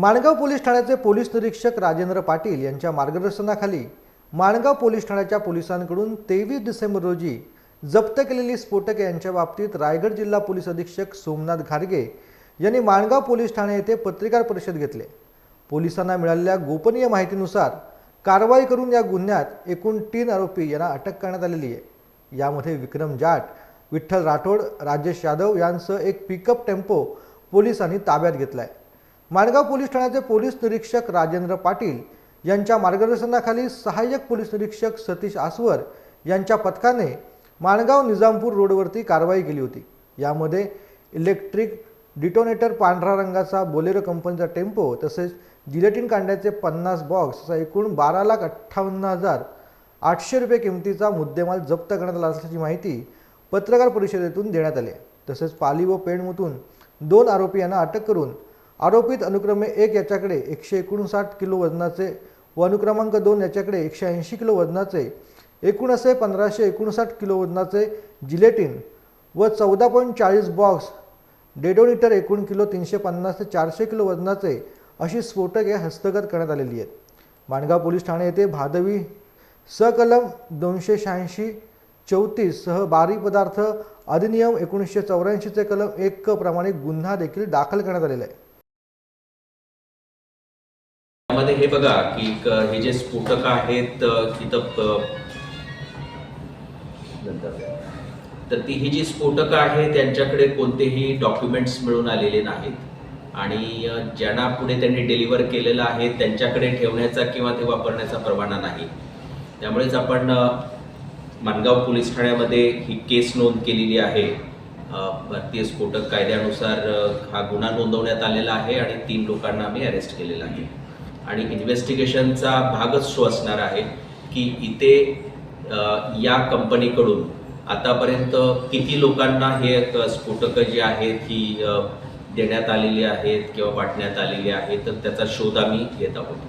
Mangaon police ठाण्याचे police निरीक्षक राजेंद्र पाटील यांच्या मार्गदर्शनाखाली माणगाव पोलीस ठाण्याच्या पोलिसांकडून तेवीस डिसेंबर रोजी जप्त केलेली स्फोटके यांच्या बाबतीत रायगड जिल्हा पोलीस अधीक्षक सोमनाथ घारगे यांनी माणगाव पोलीस ठाणे येथे पत्रकार परिषद घेतले. पोलिसांना मिळालेल्या गोपनीय माहितीनुसार कारवाई करून या गुन्ह्यात एकूण तीन आरोपी यांना अटक करण्यात आलेली आहे. यामध्ये विक्रम जाट विठ्ठल राठोड राजेश यादव यांसह एक पिकअप टेम्पो पोलिसांनी ताब्यात घेतला आहे माणगाव पोलीस ठाण्याचे पोलीस निरीक्षक राजेंद्र पाटील यांच्या मार्गदर्शनाखाली सहाय्यक पोलीस निरीक्षक सतीश आसवर यांच्या पथकाने माणगाव निजामपूर रोडवरती कारवाई केली होती यामध्ये इलेक्ट्रिक डिटोनेटर पांढरा रंगाचा बोलेरो कंपनीचा टेम्पो तसेच जिलेटिन कांड्याचे पन्नास बॉक्स असा एकूण बारा लाख अठ्ठावन्न हजार आठशे रुपये किमतीचा मुद्देमाल जप्त करण्यात आला असल्याची माहिती पत्रकार परिषदेतून देण्यात आली आहे. तसेच पाली व पेणमधून दोन आरोपी यांना अटक करून आरोपित अनुक्रमे एक याच्याकडे एकशे एकोणसाठ किलो वजनाचे व अनुक्रमांक दोन याच्याकडे एकशे ऐंशी किलो वजनाचे एकूण असे पंधराशे एकोणसाठ किलो वजनाचे जिलेटिन व चौदा पॉईंट चाळीस बॉक्स डेडोनिटर एकूण किलो तीनशे पन्नास ते चारशे किलो वजनाचे अशी स्फोटके हस्तगत करण्यात आलेली आहेत. माणगाव पोलीस ठाणे येथे भादवी सकलम दोनशे शहाऐंशी चौतीस सह बारी पदार्थ अधिनियम एकोणीसशे चौऱ्याऐंशीचे कलम एक प्रमाणे गुन्हा देखील दाखल करण्यात आलेला आहे. त्यामध्ये हे बघा की हे जे स्फोटक आहेत तिथं तर ती ही जी स्फोटकं आहेत त्यांच्याकडे कोणतेही डॉक्युमेंट्स मिळून आलेले नाहीत. आणि ज्यांना पुढे त्यांनी डिलिव्हर केलेलं आहे त्यांच्याकडे ठेवण्याचा किंवा ते वापरण्याचा परवाना नाही. त्यामुळेच आपण अ, माणगाव पोलीस ठाण्यामध्ये ही केस नोंद केलेली आहे. भारतीय स्फोटक कायद्यानुसार हा गुन्हा नोंदवण्यात आलेला आहे आणि तीन लोकांना आम्ही अरेस्ट केलेला आहे. आणि इन्व्हेस्टिगेशनचा भागच शो असणार आहे की इथे या कंपनीकडून आतापर्यंत किती लोकांना हे स्फोटकं जी आहेत ही देण्यात आलेली आहेत किंवा वाटण्यात आलेली आहेत तर त्याचा शोध आम्ही घेत आहोत